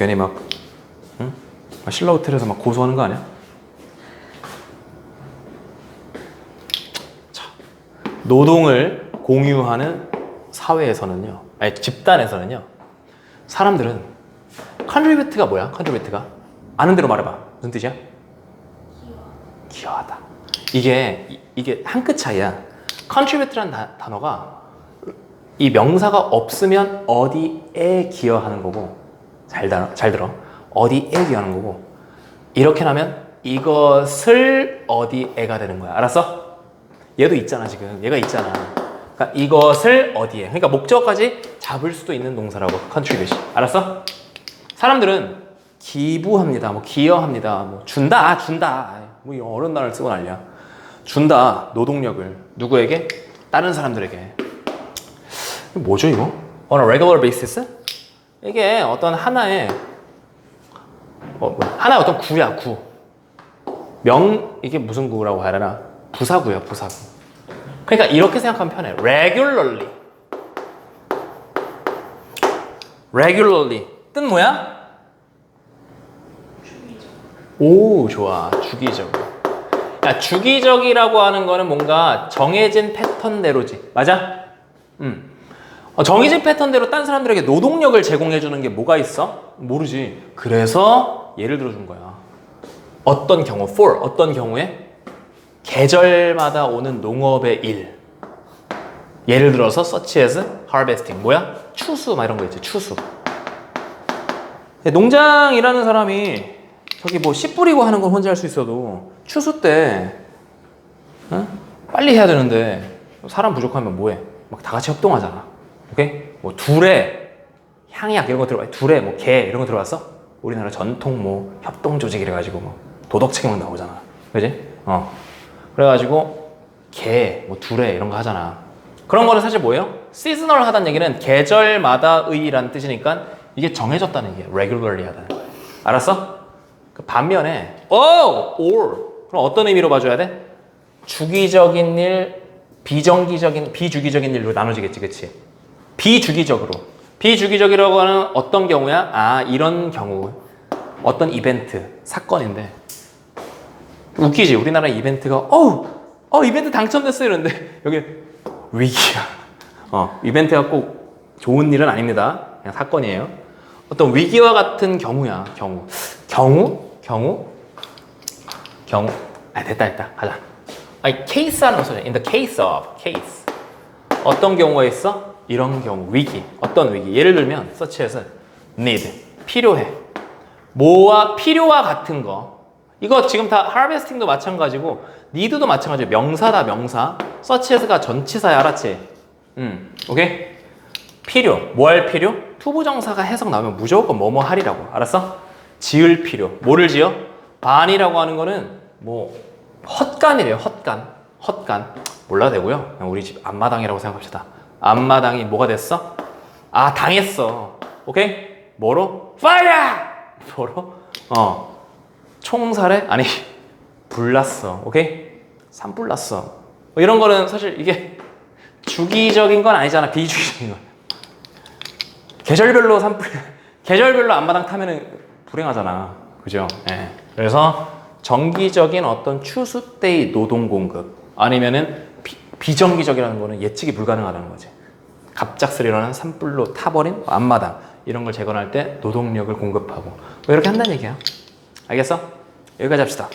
괜히 막 응? 막 신라 호텔에서 막 고소하는 거 아니야? 자, 노동을 공유하는 사회에서는요, 아니 집단에서는요, 사람들은 컨트리뷰트가 뭐야? 컨트리뷰트가 아는 대로 말해봐. 무슨 뜻이야? 기여하다. 이게 이- 이게 한 끗 차이야. 다- 단어가 이 명사가 없으면 어디에 기여하는 거고 잘, 다, 잘 들어. 어디 에 기여하는 거고. 이렇게 하면 이것을 어디 에가 되는 거야. 알았어? 얘도 있잖아 지금. 얘가 있잖아. 그러니까 이것을 어디에. 그러니까 목적까지 잡을 수도 있는 동사라고. contribute 알았어? 사람들은 기부합니다. 뭐 기여합니다. 뭐 준다 준다. 뭐 이 어려운 단어를 쓰고 난리야. 준다 노동력을 누구에게? 다른 사람들에게. 뭐죠 이거? On a regular basis? 이게 어떤 하나의 어, 뭐, 하나의 어떤 구야 구. 명 이게 무슨 구라고 해야 되나? 부사구야 부사구. 그러니까 이렇게 생각하면 편해. regularly. regularly 뜻 뭐야? 오 좋아 주기적. 야 주기적이라고 하는 거는 뭔가 정해진 패턴대로지 맞아? 음. 어, 정해진 패턴대로 딴 사람들에게 노동력을 제공해 주는 게 뭐가 있어? 모르지. 그래서 예를 들어 준 거야. 어떤 경우, for 어떤 경우에 계절마다 오는 농업의 일. 예를 들어서 such as harvesting 뭐야? 추수 막 이런 거 있지. 추수. 농장 일하는 사람이 저기 뭐 씨 뿌리고 하는 건 혼자 할 수 있어도 추수 때 어? 빨리 해야 되는데 사람 부족하면 뭐해? 막 다 같이 협동하잖아. 오케이? 뭐 둘에 향약 이런 거 들어가. 둘에 뭐 개 이런 거 들어갔어? 우리나라 전통 뭐 협동 조직 이래 가지고 뭐 도덕 책임 나오잖아. 그지? 어. 그래 가지고 개, 뭐 둘에 이런 거 하잖아. 그런 거는 사실 뭐예요? 시즈널 하다는 얘기는 계절마다의라는 뜻이니까 이게 정해졌다는 얘기야. regularly 하다는. 알았어? 그 반면에 oh or 그럼 어떤 의미로 봐줘야 돼? 주기적인 일, 비정기적인, 비주기적인 일로 나눠지겠지, 그치? 비주기적으로. 비주기적이라고 하는 어떤 경우야? 아, 이런 경우. 어떤 이벤트, 사건인데. 웃기지? 우리나라 이벤트가, 어우, 어, 이벤트 당첨됐어. 이러는데, 여기 위기야. 어, 이벤트가 꼭 좋은 일은 아닙니다. 그냥 사건이에요. 어떤 위기와 같은 경우야, 경우. 경우? 경우? 경우. 아, 됐다, 됐다. 가자. 아니, 케이스 하는 돼. In the case of, case. 어떤 경우가 있어? 이런 경우, 위기. 어떤 위기? 예를 들면, as need. 필요해. 뭐와, 필요와 같은 거. 이거 지금 다 harvesting도 마찬가지고, need도 마찬가지고, 명사다, 명사. as가 전치사야, 알았지? 음, 오케이? 필요. 뭐 할 필요? 투부정사가 해석 나오면 무조건 뭐뭐 하리라고. 알았어? 지을 필요. 뭐를 지어? 반이라고 하는 거는 뭐 헛간이래요. 헛간. 헛간. 몰라도 되고요. 그냥 우리 집 앞마당이라고 생각합시다. 앞마당이 뭐가 됐어? 아, 당했어. 오케이? 뭐로? 파이어! 뭐로? 어. 총살에? 아니, 불났어. 오케이? 산불 났어. 뭐 이런 거는 사실 이게 주기적인 건 아니잖아. 비주기적인 건. 계절별로 산불, 계절별로 앞마당 타면은 불행하잖아. 그죠? 예. 그래서 정기적인 어떤 추수 때의 노동 공급 아니면은 비, 비정기적이라는 거는 예측이 불가능하다는 거지. 갑작스레 일어난 산불로 타버린 앞마당 이런 걸 재건할 때 노동력을 공급하고 뭐 이렇게 한다는 얘기야. 알겠어? 여기까지 합시다.